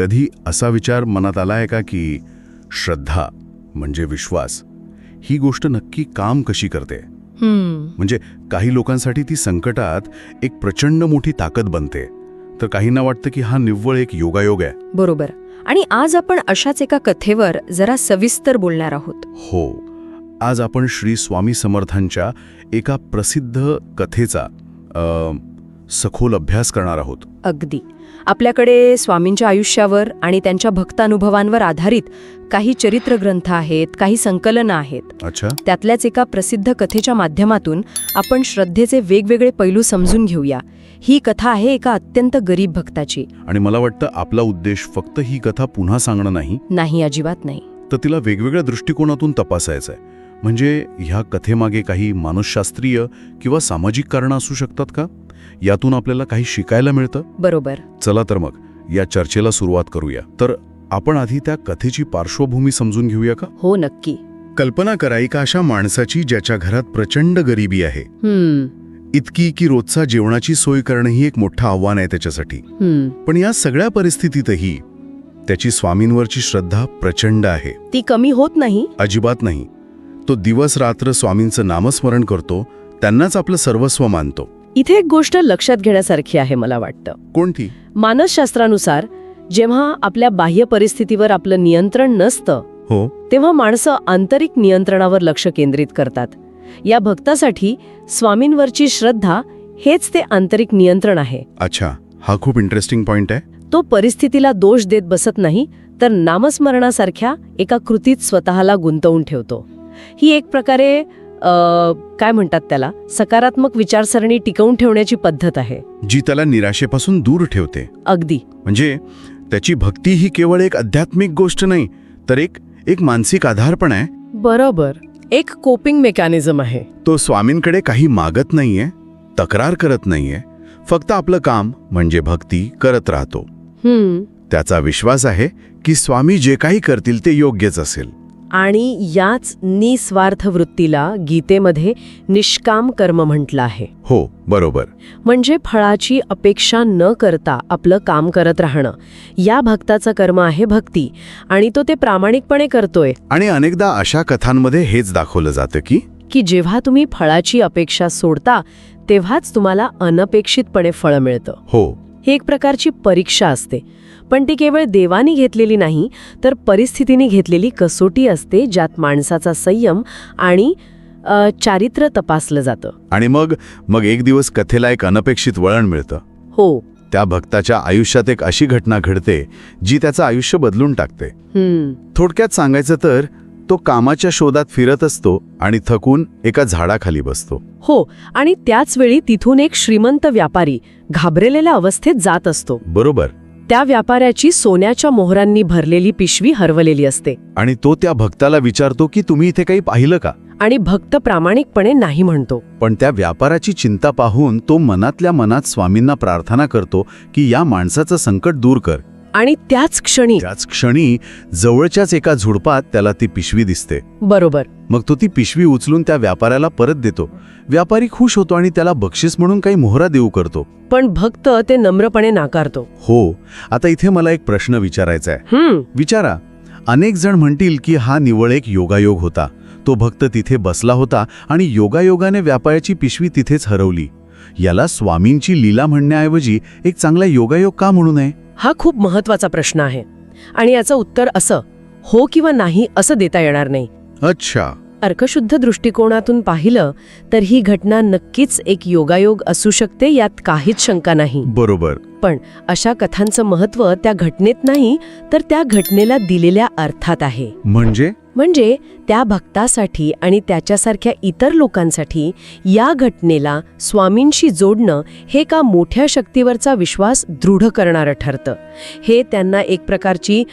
कधी असा विचार मनात आला आहे का की श्रद्धा म्हणजे विश्वास ही गोष्ट नक्की काम कशी करते? म्हणजे काही लोकांसाठी ती संकटात एक प्रचंड मोठी ताकद बनते. तर काहींना वाटतं की हा निव्वळ एक योगायोग आहे. बरोबर. आणि आज आपण अशाच एका कथेवर जरा सविस्तर बोलणार आहोत. हो. आज आपण श्री स्वामी समर्थांच्या एका प्रसिद्ध कथेचा सखोल अभ्यास करणार आहोत. अगदी. आपल्याकडे स्वामींच्या आयुष्यावर आणि त्यांच्या भक्तानुभवांवर आधारित काही चरित्र ग्रंथ आहेत काही संकलनं आहेत. अच्छा. त्यातल्याच एका प्रसिद्ध कथेच्या माध्यमातून आपण श्रद्धेचे वेगवेगळे पैलू समजून घेऊया. ही कथा आहे एका अत्यंत गरीब भक्ताची. आणि मला वाटतं आपला उद्देश फक्त ही कथा पुन्हा सांगणं नाही? नाही अजिबात नाही. तर तिला वेगवेगळ्या दृष्टिकोनातून तपासायचं आहे म्हणजे ह्या कथेमागे काही मानसशास्त्रीय किंवा सामाजिक कारणं असू शकतात का? यातून आपल्याला काही शिकायला मिळतं? बरोबर. चला तर मग या चर्चेला सुरुवात करूया. तर आपण आधी त्या कथेची पार्श्वभूमी समजून घेऊया का? हो नक्की. कल्पना करा एका अशा माणसाची ज्याच्या घरात प्रचंड गरिबी आहे? हम्म. इतकी की रोजचा जेवणाची सोय करणं ही एक मोठं आव्हान आहे त्याच्यासाठी. पण या सगळ्या परिस्थितीतही त्याची स्वामींवरची श्रद्धा प्रचंड आहे. ती कमी होत नाही? अजिबात नाही. तो दिवस रात्र स्वामींचं नामस्मरण करतो त्यांनाच आपलं सर्वस्व मानतो. इथे एक गोष्ट लक्षात घेण्यासारखी आहे मला वाटतं. कोणती? मानसशास्त्रानुसार जेव्हा आपल्या बाह्य परिस्थितीवर आपलं नियंत्रण नसतं हो. तेव्हा माणसं आंतरिक नियंत्रणावर लक्ष केंद्रित करतात. या भक्तासाठी स्वामींवरची श्रद्धा हेच ते आंतरिक नियंत्रण आहे. अच्छा हा खूप इंटरेस्टिंग पॉइंट आहे. तो परिस्थितीला दोष देत बसत नाही तर नामस्मरणासारख्या एका कृतीत स्वतःला गुंतवून ठेवतो. ही एक प्रकारे अ, काय म्हणतात त्याला? सकारात्मक विचारसरणी टिकवून ठेवण्याची पद्धत आहे. जी त्याला निराशेपासून दूर ठेवते. अगदी. म्हणजे त्याची भक्ती ही केवळ एक आध्यात्मिक गोष्ट नाही तर एक एक मानसिक आधार पण आहे. बरोबर. एक कोपिंग मेकॅनिझम आहे. तो स्वामींकडे काही मागत नाहीये तक्रार करत नाहीये फक्त आपलं काम म्हणजे भक्ती करत राहतो. हम्म. त्याचा विश्वास आहे की स्वामी जे काही करतील ते योग्यच असेल. आणि याच निस्वार्थ वृत्तीला गीतेमध्ये निष्काम कर्म म्हटलं आहे. हो बरोबर. म्हणजे फळाची अपेक्षा न करता आपलं काम करत राहणं. या भक्ताचं कर्म आहे भक्ती आणि तो ते प्रामाणिकपणे करतोय. आणि अनेकदा अशा कथांमध्ये हेच दाखवलं जातं की? की जेव्हा तुम्ही फळाची अपेक्षा सोडता तेव्हाच तुम्हाला अनपेक्षितपणे फळ मिळतं. हो. ही एक प्रकारची परीक्षा असते. पण ती केवळ देवानी घेतलेली नाही तर परिस्थितीने घेतलेली कसोटी असते ज्यात माणसाचा संयम आणि चारित्र्य तपासलं जातं. आणि मग मग एक दिवस कथेला एक अनपेक्षित वळण मिळतं. हो. त्या भक्ताच्या आयुष्यात एक अशी घटना घडते जी त्याचं आयुष्य बदलून टाकते. हम्म. थोडक्यात सांगायचं तर तो कामाच्या शोधात फिरत असतो आणि थकून एका झाडाखाली बसतो. हो आणि त्याच वेळी तिथून एक श्रीमंत व्यापारी घाबरलेल्या अवस्थेत जात असतो. बरोबर. त्या व्यापाऱ्याची सोन्याच्या मोहरांनी भरलेली पिशवी हरवलेली असते. आणि तो त्या भक्ताला विचारतो की तुम्ही इथे काही पाहिलं का? आणि भक्त प्रामाणिकपणे नाही म्हणतो. पण त्या व्यापाराची चिंता पाहून तो मनातल्या मनात स्वामींना प्रार्थना करतो की या माणसाचं संकट दूर कर. आणि त्याच क्षणी त्याच क्षणी जवळच्याच एका झुडपात त्याला ती पिशवी दिसते. बरोबर. मग तो ती पिशवी उचलून त्या व्यापाऱ्याला परत देतो. व्यापारी खुश होतो आणि त्याला बक्षीस म्हणून काही मोहरा देऊ करतो. पण भक्त ते नम्रपणे नाकारतो. हो आता इथे मला एक प्रश्न विचारायचा आहे. विचारा अनेक जण म्हणतील की हा निवळ एक योगायोग होता. तो भक्त तिथे बसला होता आणि योगायोगाने व्यापाऱ्याची पिशवी तिथेच हरवली. याला स्वामींची लीला म्हणण्याऐवजी एक चांगला योगायोग का म्हणू नये? हा खूप महत्त्वाचा प्रश्न आहे. आणि याचं उत्तर असं हो किंवा नाही असं देता येणार नाही. अच्छा. अर्कशुद्ध दृष्टिकोनातून पाहिलं तर ही घटना नक्कीच एक योगायोग असू शकते यात काहीच शंका नाही. बरोबर. पण अशा कथांचं महत्त्व त्या घटनेत नाही तर त्या घटनेला दिलेल्या अर्थात आहे. म्हणजे? म्हणजे त्या भक्तासाठी आणि त्याच्यासारख्या इतर लोकांसाठी या घटनेला स्वामींशी जोडणं हे का मोठ्या शक्तीवरचा विश्वास दृढ करणारं ठरतं. हे त्यांना एक प्रकारची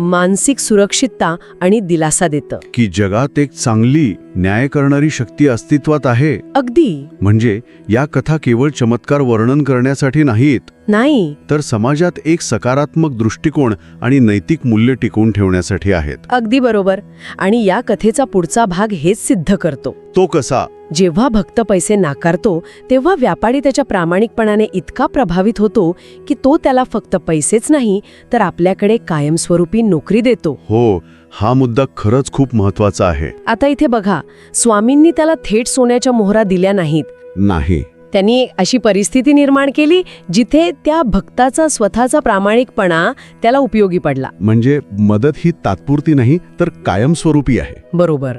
मानसिक सुरक्षितता आणि दिलासा देतं. की जगात एक चांगली न्याय करणारी शक्ती अस्तित्वात आहे? अगदी. म्हणजे या कथा केवळ चमत्कार वर्णन करण्यासाठी नाहीत नाही. तर समाजात एक सकारात्मक दृष्टिकोन आणि नैतिक मूल्य टिकवून ठेवण्यासाठी आहेत. अगदी बरोबर. आणि या कथेचा पुढचा भाग हेच सिद्ध करतो. तो कसा? जेव्हा भक्त पैसे नाकारतो तेव्हा व्यापारी त्याच्या प्रामाणिकपणाने इतका प्रभावित होतो की तो त्याला फक्त पैसेच नाही तर आपल्याकडे कायमस्वरूपी नोकरी देतो. हो हा मुद्दा खरंच खूप महत्त्वाचा आहे. आता इथे बघा स्वामींनी त्याला थेट सोन्याच्या मोहरा दिल्या नाहीत. नाही. त्यांनी अशी परिस्थिती निर्माण केली जिथे त्या भक्ताचा स्वतःचा प्रामाणिकपणा त्याला उपयोगी पडला. म्हणजे मदत ही तात्पुरती नाही तर कायमस्वरूपी आहे. बरोबर.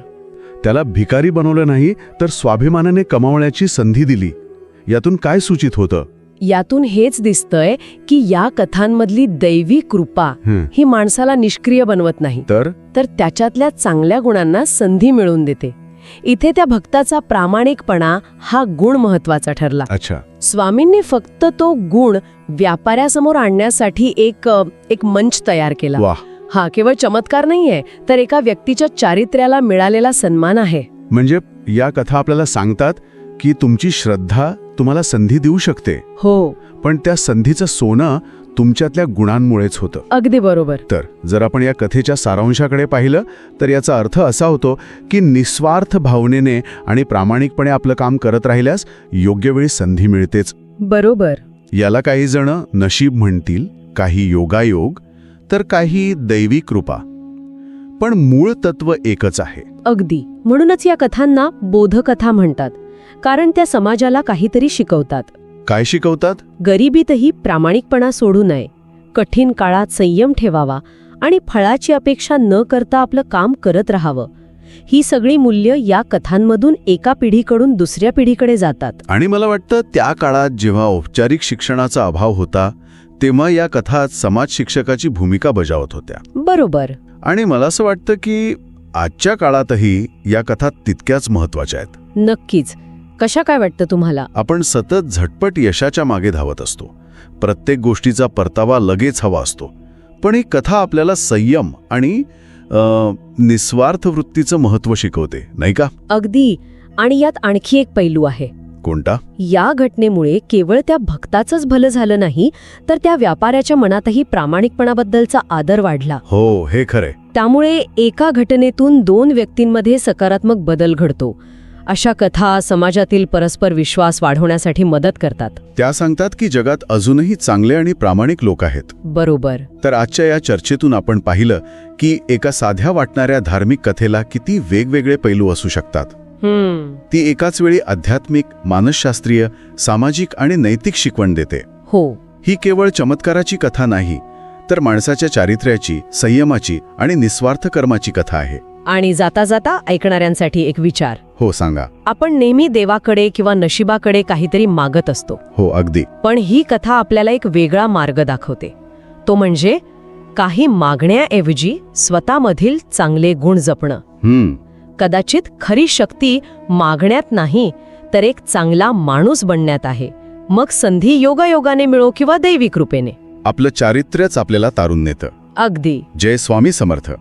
त्याला भिकारी बनवलं नाही तर स्वाभिमानाने कमावण्याची संधी दिली. यातून काय सूचित होतं? यातून हेच दिसतंय की या कथांमधली दैवी कृपा हं, माणसाला निष्क्रिय बनवत नाही. तर? तर त्याच्यातल्या चांगल्या गुणांना संधी मिळवून देते. इथे त्या भक्ताचा प्रामाणिकपणा हा गुण महत्त्वाचा ठरला. अच्छा. स्वामींनी फक्त तो गुण व्यापाऱ्यासमोर आणण्यासाठी एक एक मंच तयार केला. हा केवळ चमत्कार नाहीये तर एका व्यक्तीच्या चारित्र्याला मिळालेला सन्मान आहे. म्हणजे या कथा आपल्याला सांगतात की तुमची श्रद्धा तुम्हाला संधी देऊ शकते. हो. पण त्या संधीचं सोनं तुमच्यातल्या गुणांमुळेच होतं. अगदी बरोबर. तर जर आपण या कथेच्या सारांशाकडे पाहिलं तर याचा अर्थ असा होतो की निस्वार्थ भावनेने आणि प्रामाणिकपणे आपलं काम करत राहिल्यास योग्य वेळी संधी मिळतेच. बरोबर. याला काही जण नशीब म्हणतील काही योगायोग तर काही दैवी कृपा. पण मूळ तत्व एकच आहे. अगदी. म्हणूनच या कथांना बोधकथा म्हणतात कारण त्या समाजाला काहीतरी शिकवतात. काय शिकवतात? गरिबीतही प्रामाणिकपणा सोडू नये. कठीण काळात संयम ठेवावा आणि फळाची अपेक्षा न करता आपलं काम करत राहावं. ही सगळी मूल्य या कथांमधून एका पिढीकडून दुसऱ्या पिढीकडे जातात. आणि मला वाटतं त्या काळात जेव्हा औपचारिक शिक्षणाचा अभाव होता तेव्हा या कथा समाज शिक्षकाची भूमिका बजावत होत्या. बरोबर. आणि मला असं वाटतं की आजच्या काळातही या कथा तितक्याच महत्त्वाच्या आहेत. नक्कीच. कशा काय वाटतं तुम्हाला? आपण सतत झटपट यशाच्या मागे धावत असतो. प्रत्येक गोष्टीचा परतावा लगेच हवा असतो. पण ही कथा आपल्याला संयम आणि निस्वार्थ वृत्तीचं महत्त्व शिकवते नाही का? अगदी. आणि यात आणखी एक पैलू आहे. कोणता? या घटनेमुळे केवळ त्या भक्ताचंच भलं झालं नाही तर त्या व्यापाऱ्याच्या मनातही प्रामाणिकपणाबद्दलचा आदर वाढला. हो हे खरंय. त्यामुळे एका घटनेतून दोन व्यक्तींमध्ये सकारात्मक बदल घडतो. अशा कथा समाजातील परस्पर विश्वास वाढवण्यासाठी मदत करतात. त्या सांगतात की जगात अजूनही चांगले आणि प्रामाणिक लोक आहेत. बरोबर. तर आजच्या या चर्चेतून आपण पाहिलं की एका साध्या वाटणाऱ्या धार्मिक कथेला किती वेगवेगळे पैलू असू शकतात. ती एकाच वेळी आध्यात्मिक मानसशास्त्रीय सामाजिक आणि नैतिक शिकवण देते. हो. ही केवळ चमत्काराची कथा नाही तर माणसाच्या चारित्र्याची संयमाची आणि निस्वार्थ कर्माची कथा आहे. आणि जाता जाता ऐकणाऱ्यांसाठी एक विचार. हो सांगा. आपण नेहमी देवाकडे किंवा नशिबाकडे काहीतरी मागत असतो. हो अगदी. पण ही कथा आपल्याला एक वेगळा मार्ग दाखवते. तो म्हणजे काही मागण्याऐवजी स्वतःमधील चांगले गुण जपणं. हम्म. कदाचित खरी शक्ती मागण्यात नाही तर एक चांगला माणूस बनण्यात आहे. मग संधी योगायोगाने मिळो किंवा दैवी कृपेने. आपलं चारित्र्यच आपल्याला तारून नेतं. अगदी. जय स्वामी समर्थ.